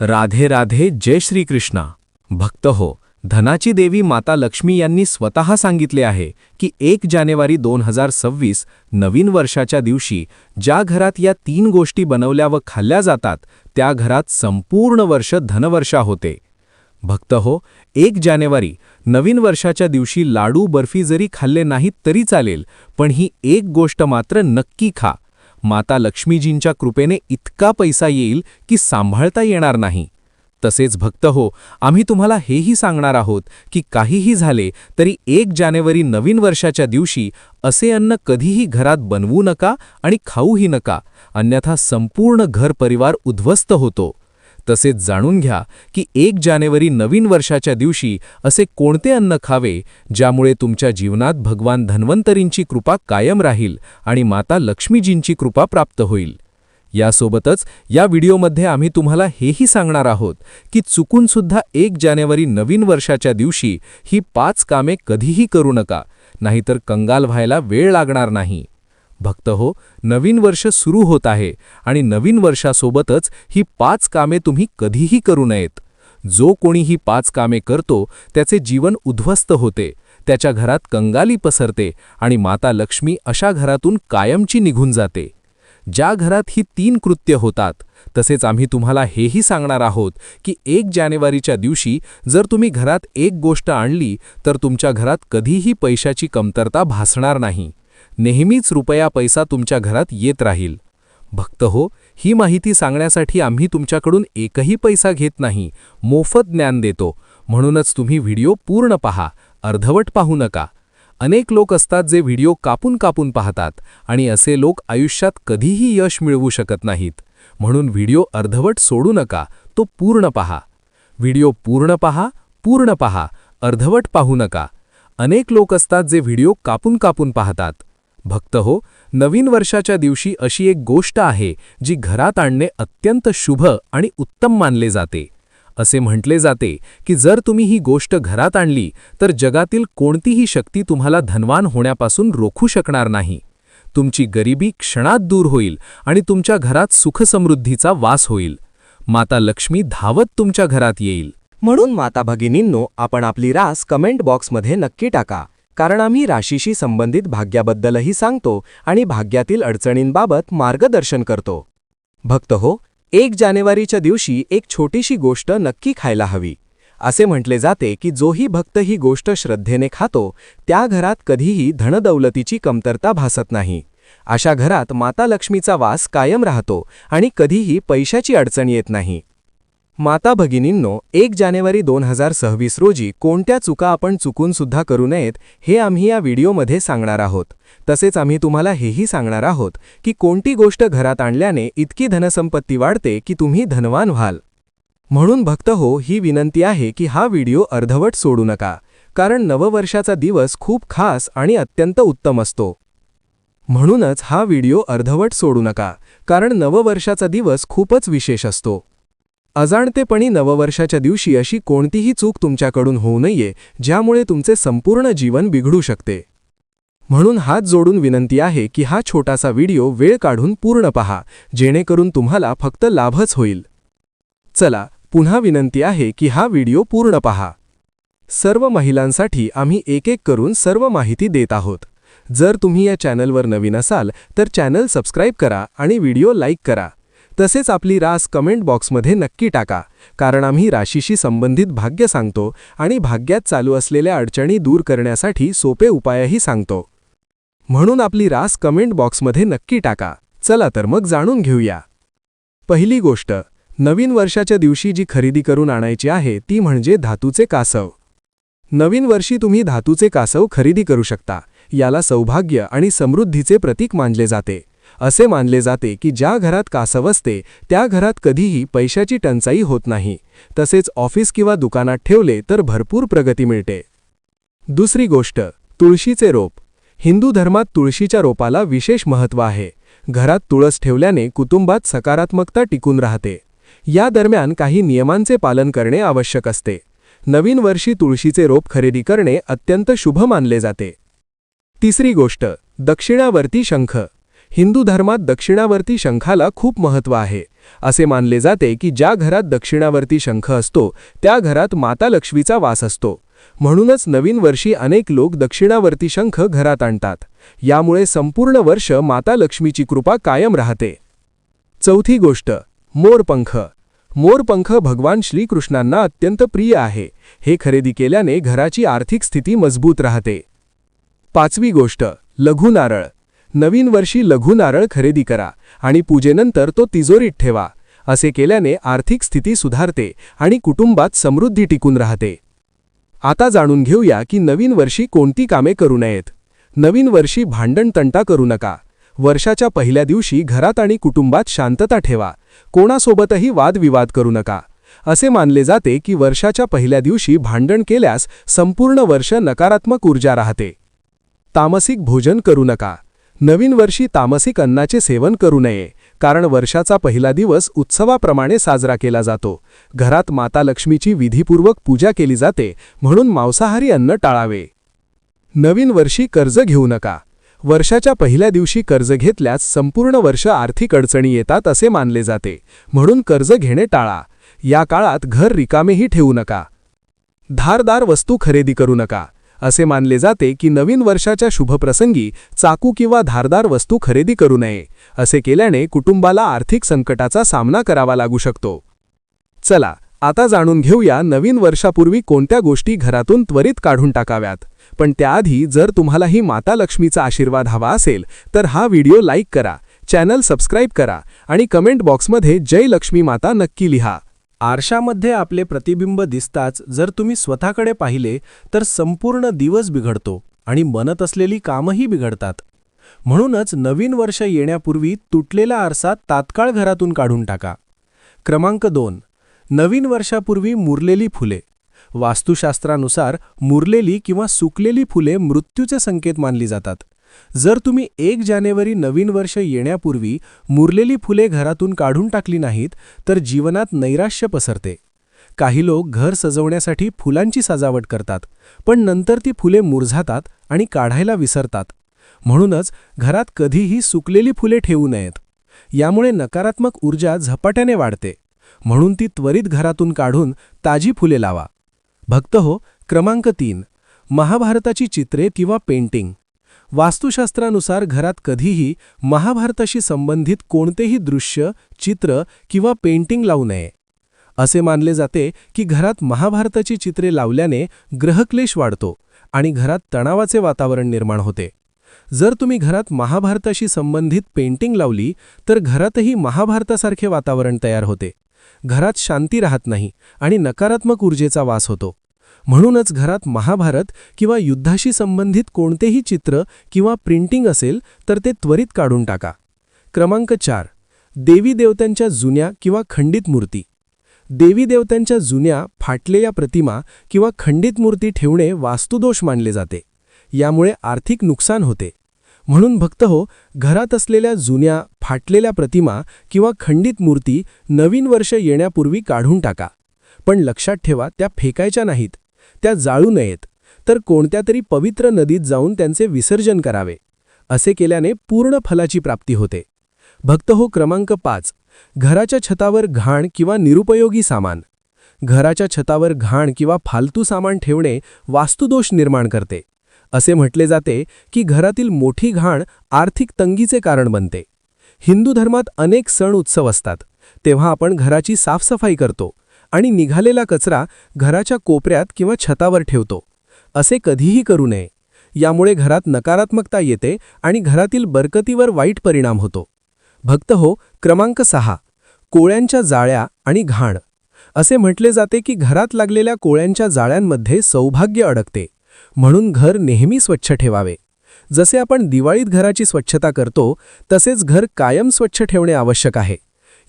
राधे राधे जय श्रीकृष्णा. भक्त हो धनाची देवी माता लक्ष्मी यांनी स्वतः सांगितले आहे की एक जानेवारी दोन हजार सव्वीस नवीन वर्षाच्या दिवशी ज्या घरात या तीन गोष्टी बनवल्या व खाल्ल्या जातात त्या घरात संपूर्ण वर्ष धनवर्षा होते. भक्त हो एक जानेवारी नवीन वर्षाच्या दिवशी लाडू बर्फी जरी खाल्ले नाहीत तरी चालेल पण ही एक गोष्ट मात्र नक्की खा. माता लक्ष्मीजींच्या कृपेने इतका पैसा येईल की सांभाळता येणार नाही. तसेच भक्त हो आम्ही तुम्हाला हेही सांगणार आहोत की काहीही झाले तरी एक जानेवारी नवीन वर्षाच्या दिवशी असे अन्न कधीही घरात बनवू नका आणि खाऊही नका अन्यथा संपूर्ण घर परिवार उद्ध्वस्त होतो. तसेच जाणून घ्या की एक जानेवारी नवीन वर्षाच्या दिवशी असे कोणते अन्न खावे ज्यामुळे तुमच्या जीवनात भगवान धन्वंतरींची कृपा कायम राहील आणि माता लक्ष्मीजींची कृपा प्राप्त होईल. यासोबतच या व्हिडिओमध्ये आम्ही तुम्हाला हेही सांगणार आहोत की चुकूनसुद्धा एक जानेवारी नवीन वर्षाच्या दिवशी ही पाच कामे कधीही करू नका नाहीतर कंगाल व्हायला वेळ लागणार नाही. भक्त हो नवीन वर्ष सुरू होत आहे आणि नवीन वर्षासोबतच ही पाच कामे तुम्ही कधीही करू नयेत. जो कोणी ही पाच कामे करतो त्याचे जीवन उद्ध्वस्त होते त्याच्या घरात कंगाली पसरते आणि माता लक्ष्मी अशा घरातून कायमची निघून जाते. ज्या घरात ही तीन कृत्य होतात तसेच आम्ही तुम्हाला हेही सांगणार आहोत की एक जानेवारीच्या दिवशी जर तुम्ही घरात एक गोष्ट आणली तर तुमच्या घरात कधीही पैशाची कमतरता भासणार नाही. नेहमीच रुपया पैसा तुमच्या घरात येत राहील. भक्त हो ही माहिती सांगण्यासाठी आम्ही तुमच्याकडून एकही पैसा घेत नाही मोफत ज्ञान देतो. म्हणूनच तुम्ही व्हिडिओ पूर्ण पहा अर्धवट पाहू नका. अनेक लोक असतात जे व्हिडिओ कापून कापून पाहतात आणि असे लोक आयुष्यात कधीही यश मिळवू शकत नाहीत. म्हणून व्हिडिओ अर्धवट सोडू नका तो पूर्ण पहा. व्हिडिओ पूर्ण पहा पूर्ण पहा अर्धवट पाहू नका. अनेक लोक असतात जे व्हिडिओ कापून कापून पाहतात. भक्त हो नवीन वर्षाच्या दिवशी अशी एक गोष्ट आहे जी घरात आणणे अत्यंत शुभ आणि उत्तम मानले जाते. असे म्हटले जाते की जर तुम्ही ही गोष्ट घरात आणली तर जगातील कोणतीही शक्ती तुम्हाला धनवान होण्यापासून रोखू शकणार नाही. तुमची गरिबी क्षणात दूर होईल आणि तुमच्या घरात सुखसमृद्धीचा वास होईल. माता लक्ष्मी धावत तुमच्या घरात येईल. म्हणून माता भगिनींनो आपण आपली रास कमेंट बॉक्समध्ये नक्की टाका. कारण आम्ही राशीशी संबंधित भाग्याबद्दलही सांगतो आणि भाग्यातील अडचणींबाबत मार्गदर्शन करतो. भक्त हो एक जानेवारीच्या दिवशी एक छोटीशी गोष्ट नक्की खायला हवी. असे म्हटले जाते की जोही भक्त ही गोष्ट श्रद्धेने खातो त्या घरात कधीही धनदौलतीची कमतरता भासत नाही. अशा घरात माता लक्ष्मीचा वास कायम राहतो आणि कधीही पैशाची अडचण येत नाही. माता भगिनींनो एक जानेवारी दोन हजार सव्वीस रोजी कोणत्या चुका आपण चुकून सुद्धा करू नयेत हे आम्ही या व्हिडिओमध्ये सांगणार आहोत. तसेच आम्ही तुम्हाला हेही सांगणार आहोत की कोणती गोष्ट घरात आणल्याने इतकी धनसंपत्ती वाढते की तुम्ही धनवान व्हाल. म्हणून भक्त हो ही विनंती आहे की हा व्हिडिओ अर्धवट सोडू नका कारण नववर्षाचा दिवस खूप खास आणि अत्यंत उत्तम असतो. म्हणूनच हा व्हिडिओ अर्धवट सोडू नका कारण नववर्षाचा दिवस खूपच विशेष असतो. अजाणतेपणी नववर्षाच्या दिवशी अशी कोणतीही चूक तुमच्याकडून होऊ नये ज्यामुळे तुमचे संपूर्ण जीवन बिघडू शकते. म्हणून हात जोडून विनंती आहे की हा छोटासा व्हिडिओ वेळ काढून पूर्ण पहा जेणेकरून तुम्हाला फक्त लाभच होईल. चला पुन्हा विनंती आहे की हा व्हिडिओ पूर्ण पहा. सर्व महिलांसाठी आम्ही एक एक करून सर्व माहिती देत आहोत. जर तुम्ही या चॅनलवर नवीन असाल तर चॅनल सबस्क्राईब करा आणि व्हिडिओ लाईक करा. तसेच आपली रास कमेंट बॉक्समध्ये नक्की टाका कारण आम्ही राशीशी संबंधित भाग्य सांगतो आणि भाग्यात चालू असलेल्या अडचणी दूर करण्यासाठी सोपे उपायही सांगतो. म्हणून आपली रास कमेंट बॉक्समध्ये नक्की टाका. चला तर मग जाणून घेऊया. पहिली गोष्ट नवीन वर्षाच्या दिवशी जी खरेदी करून आणायची आहे ती म्हणजे धातूचे कासव. नवीन वर्षी तुम्ही धातूचे कासव खरेदी करू शकता याला सौभाग्य आणि समृद्धीचे प्रतीक मानले जाते. असे मानले जाते की ज्या घरात कासव असते त्या घरात कधीही पैशाची टंचाई होत नाही. तसेच ऑफिस किंवा दुकानात ठेवले तर भरपूर प्रगती मिळते. दुसरी गोष्ट तुळशीचे रोप. हिंदू धर्मात तुळशीच्या रोपाला विशेष महत्त्व आहे. घरात तुळस ठेवल्याने कुटुंबात सकारात्मकता टिकून राहते. या दरम्यान काही नियमांचे पालन करणे आवश्यक असते. नवीन वर्षी तुळशीचे रोप खरेदी करणे अत्यंत शुभ मानले जाते. तिसरी गोष्ट दक्षिणावर्ती शंख. हिंदू धर्मात दक्षिणावर्ती शंखाला खूप महत्त्व आहे. असे मानले जाते की ज्या घरात दक्षिणावर्ती शंख असतो त्या घरात माता लक्ष्मीचा वास असतो. म्हणूनच नवीन वर्षी अनेक लोक दक्षिणावर्ती शंख घरात आणतात. यामुळे संपूर्ण वर्ष माता लक्ष्मीची कृपा कायम राहते. चौथी गोष्ट मोरपंख. मोरपंख भगवान श्रीकृष्णांना अत्यंत प्रिय आहे. हे खरेदी केल्याने घराची आर्थिक स्थिती मजबूत राहते. पाचवी गोष्ट लघु नारळ नवीन वर्षी लघु नारळ खरेदी करा आणि पूजेनंतर तो तिजोरीत ठेवा असे केल्याने आर्थिक स्थिती सुधारते आणि कुटुंबात समृद्धी टिकून राहते. आता जाणून घेऊया की नवीन वर्षी कोणती कामे करू नयेत. नवीन वर्षी भांडण तंटा करू नका. वर्षाच्या पहिल्या दिवशी घरात आणि कुटुंबात शांतता ठेवा. कोणासोबतही वादविवाद करू नका. असे मानले जाते की वर्षाच्या पहिल्या दिवशी भांडण केल्यास संपूर्ण वर्ष नकारात्मक ऊर्जा राहते. तामसिक भोजन करू नका. नवीन वर्षी तामसिक अन्नाचे सेवन करू नये कारण वर्षाचा पहिला दिवस उत्सवाप्रमाणे साजरा केला जातो. घरात माता लक्ष्मीची विधीपूर्वक पूजा केली जाते म्हणून मांसाहारी अन्न टाळावे. नवीन वर्षी कर्ज घेऊ नका. वर्षाच्या पहिल्या दिवशी कर्ज घेतल्यास संपूर्ण वर्ष आर्थिक अडचणी येतात असे मानले जाते म्हणून कर्ज घेणे टाळा. या काळात घर रिकामेही ठेवू नका. धारदार वस्तू खरेदी करू नका. असे मानले जाते की नवीन वर्षाच्या शुभप्रसंगी चाकू किंवा धारदार वस्तू खरेदी करू नये असे केल्याने कुटुंबाला आर्थिक संकटाचा सामना करावा लागू शकतो. चला आता जाणून घेऊया नवीन वर्षापूर्वी कोणत्या गोष्टी घरातून त्वरित काढून टाकाव्यात. पण त्याआधी जर तुम्हालाही माता लक्ष्मीचा आशीर्वाद हवा असेल तर हा व्हिडिओ लाईक करा चॅनल सबस्क्राईब करा आणि कमेंट बॉक्समध्ये जय लक्ष्मी माता नक्की लिहा. आरशामध्ये आपले प्रतिबिंब दिसताच जर तुम्ही स्वतःकडे पाहिले तर संपूर्ण दिवस बिघडतो आणि मनत असलेली कामही बिघडतात. म्हणूनच नवीन वर्ष येण्यापूर्वी तुटलेला आरसा तात्काळ घरातून काढून टाका. क्रमांक दोन. नवीन वर्षापूर्वी मुरलेली फुले. वास्तुशास्त्रानुसार मुरलेली किंवा सुकलेली फुले मृत्यूचे संकेत मानली जातात. जर तुम्ही एक जानेवारी नवीन वर्ष येण्यापूर्वी मुरलेली फुले घरातून काढून टाकली नाहीत तर जीवनात नैराश्य पसरते. काही लोक घर सजवण्यासाठी फुलांची सजावट करतात पण नंतर ती फुले मुरझातात आणि काढायला विसरतात. म्हणूनच घरात कधीही सुकलेली फुले ठेवू नयेत. यामुळे नकारात्मक ऊर्जा झपाट्याने वाढते. म्हणून ती त्वरित घरातून काढून ताजी फुले लावा. भक्त हो क्रमांक तीन. महाभारताची चित्रे किंवा पेंटिंग. वास्तुशास्त्रानुसार घरात कधीही महाभारताशी संबंधित कोणतेही दृश्य चित्र किंवा पेंटिंग लावू नये. असे मानले जाते की घरात महाभारताची चित्रे लावल्याने ग्रहक्लेश वाढतो आणि घरात तणावाचे वातावरण निर्माण होते. जर तुम्ही घरात महाभारताशी संबंधित पेंटिंग लावली तर घरातही महाभारतासारखे वातावरण तयार होते. घरात शांती राहत नाही आणि नकारात्मक ऊर्जेचा वास होतो. म्हणूनच घरात महाभारत किंवा युद्धाशी संबंधित कोणतेही चित्र किंवा प्रिंटिंग असेल तर ते त्वरित काढून टाका. क्रमांक चार. देवी देवतांच्या जुन्या किंवा खंडित मूर्ती. देवी देवतांच्या जुन्या फाटलेल्या प्रतिमा किंवा खंडित मूर्ती ठेवणे वास्तुदोष मानले जाते. यामुळे आर्थिक नुकसान होते. म्हणून भक्त हो घरात असलेल्या जुन्या फाटलेल्या प्रतिमा किंवा खंडित मूर्ती नवीन वर्ष येण्यापूर्वी काढून टाका. पण लक्षात ठेवा त्या फेकायच्या नाहीत. त्या जाळू नयेत. तर कोणत्या तरी पवित्र नदीत जाऊन त्यांचे विसर्जन करावे असे केल्याने पूर्ण फलाची प्राप्ती होते. भक्त हो क्रमांक पाच घराच्या छतावर घाण किंवा निरुपयोगी सामान. घराच्या छतावर घाण किंवा फालतू सामान ठेवणे वास्तुदोष निर्माण करते. असे म्हटले जाते की घरातील मोठी घाण आर्थिक तंगीचे कारण बनते. हिंदू धर्मात अनेक सण उत्सव असतात. तेव्हा आपण घराची साफसफाई करतो. आणि निघालेला कचरा घराच्या कोपऱ्यात किंवा छतावर ठेवतो. असे कधीही करू नये. यामुळे घरात नकारात्मकता येते आणि घरातील बरकतीवर वाईट परिणाम होतो. भक्त हो क्रमांक सहा कोळ्यांच्या जाळ्या आणि घाण. असे म्हटले जाते की घरात लागलेल्या कोळ्यांच्या जाळ्यांमध्ये सौभाग्य अडकते. म्हणून घर नेहमी स्वच्छ ठेवावे. जसे आपण दिवाळीत घराची स्वच्छता करतो तसेच घर कायम स्वच्छ ठेवणे आवश्यक आहे.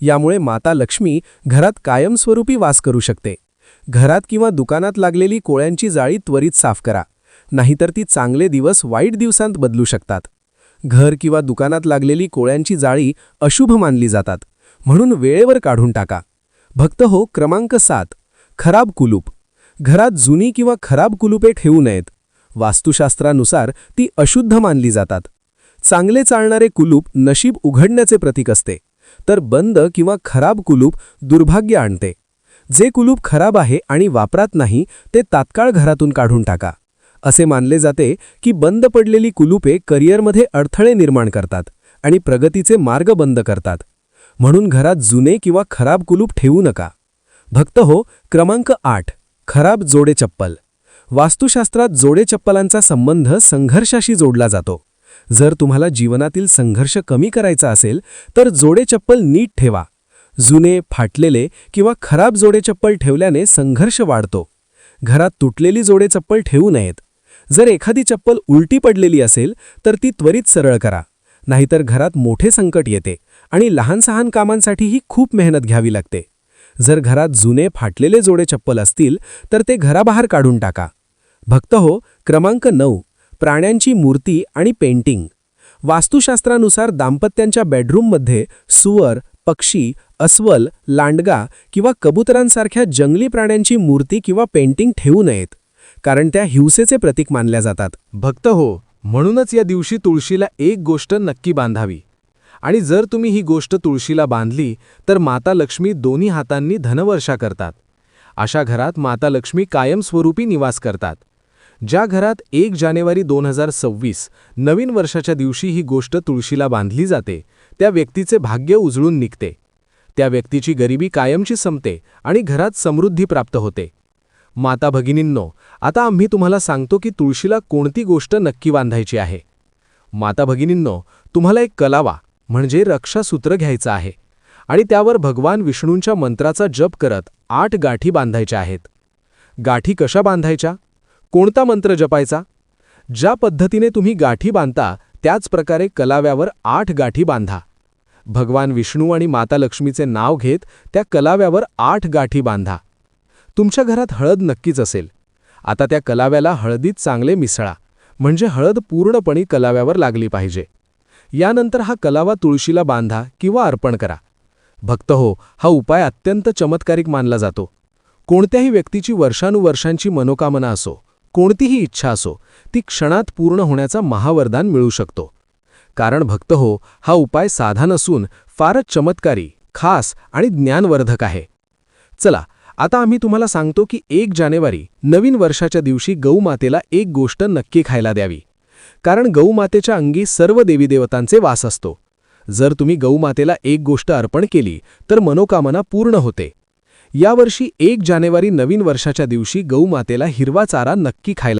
यामुळे माता लक्ष्मी घरात कायमस्वरूपी वास करू शकते. घरात किंवा दुकानात लागलेली कोळ्यांची जाळी त्वरित साफ करा. नाहीतर ती चांगले दिवस वाईट दिवसांत बदलू शकतात. घर किंवा दुकानात लागलेली कोळ्यांची जाळी अशुभ मानली जातात. म्हणून वेळेवर काढून टाका. भक्त हो क्रमांक सात खराब कुलूप. घरात जुनी किंवा खराब कुलूपे ठेवू नयेत. वास्तुशास्त्रानुसार ती अशुद्ध मानली जातात. चांगले चालणारे कुलूप नशीब उघडण्याचे प्रतीक असते. तर बंद किंवा खराब कुलूप दुर्भाग्य आणते. जे कुलूप खराब आहे आणि वापरात नाही ते तात्काळ घरातून काढून टाका. असे मानले जाते की बंद पडलेली कुलूपे करिअरमध्ये अडथळे निर्माण करतात आणि प्रगतीचे मार्ग बंद करतात. म्हणून घरात जुने किंवा खराब कुलूप ठेवू नका. भक्त हो क्रमांक आठ खराब जोडे चप्पल. वास्तुशास्त्रात जोडे चप्पलांचा संबंध संघर्षाशी जोडला जातो. जर तुम्हाला जीवनातील संघर्ष कमी करायचा असेल तर जोडे चप्पल नीट ठेवा. जुने फाटलेले किंवा खराब जोडे चप्पल ठेवल्याने संघर्ष वाढतो. घरात तुटलेली जोडे चप्पल ठेवू नयेत. जर एखादी चप्पल उलटी पडलेली असेल तर ती त्वरित सरळ करा. नाहीतर घरात मोठे संकट येते आणि लहान सहान कामांसाठीही खूप मेहनत घ्यावी लागते. जर घरात जुने फाटलेले जोडे चप्पल असतील तर ते घराबाहेर काढून टाका. भक्त हो क्रमांक नऊ. प्राण्यांची मूर्ती आणि पेंटिंग. वास्तुशास्त्रानुसार दाम्पत्यांच्या बेडरूममध्ये सुवर पक्षी अस्वल लांडगा किंवा कबुतरांसारख्या जंगली प्राण्यांची मूर्ती किंवा पेंटिंग ठेवू नयेत कारण त्या हिंसेचे प्रतीक मानल्या जातात. भक्त हो म्हणूनच या दिवशी तुळशीला एक गोष्ट नक्की बांधावी. आणि जर तुम्ही ही गोष्ट तुळशीला बांधली तर माता लक्ष्मी दोन्ही हातांनी धनवर्षा करतात. अशा घरात माता लक्ष्मी कायमस्वरूपी निवास करतात. ज्या घरात एक जानेवारी दोन हजार सव्वीस नवीन वर्षाच्या दिवशी ही गोष्ट तुळशीला बांधली जाते त्या व्यक्तीचे भाग्य उजळून निघते. त्या व्यक्तीची गरिबी कायमची संपते आणि घरात समृद्धी प्राप्त होते. माता भगिनींनो आता आम्ही तुम्हाला सांगतो की तुळशीला कोणती गोष्ट नक्की बांधायची आहे. माता भगिनींनो तुम्हाला एक कलावा म्हणजे रक्षासूत्र घ्यायचं आहे. आणि त्यावर भगवान विष्णूंच्या मंत्राचा जप करत आठ गाठी बांधायच्या आहेत. गाठी कशा बांधायच्या? कोणता मंत्र जपायचा? ज्या पद्धतीने तुम्ही गाठी बांधता त्याच प्रकारे कलाव्यावर आठ गाठी बांधा. भगवान विष्णू आणि माता लक्ष्मीचे नाव घेत त्या कलाव्यावर आठ गाठी बांधा. तुमच्या घरात हळद नक्कीच असेल. आता त्या कलाव्याला हळदीत चांगले मिसळा. म्हणजे हळद पूर्णपणे कलाव्यावर लागली पाहिजे. यानंतर हा कलावा तुळशीला बांधा किंवा अर्पण करा. भक्त हो हा उपाय अत्यंत चमत्कारिक मानला जातो. कोणत्याही व्यक्तीची वर्षानुवर्षांची मनोकामना असो. कोणतीही इच्छा असो ती क्षणात पूर्ण होण्याचा महावरदान मिळू शकतो. कारण भक्त हो हा उपाय साधा नसून फारच चमत्कारी खास आणि ज्ञानवर्धक आहे. चला आता आम्ही तुम्हाला सांगतो की एक जानेवारी नवीन वर्षाच्या दिवशी गौमातेला एक गोष्ट नक्की खायला द्यावी. कारण गौमातेच्या अंगी सर्व देवीदेवतांचे वास असतो. जर तुम्ही गौमातेला एक गोष्ट अर्पण केली तर मनोकामना पूर्ण होते. यावर्षी एक जानेवारी नवीन वर्षाच्या दिवशी गौमातेला हिरवा चारा नक्की खायला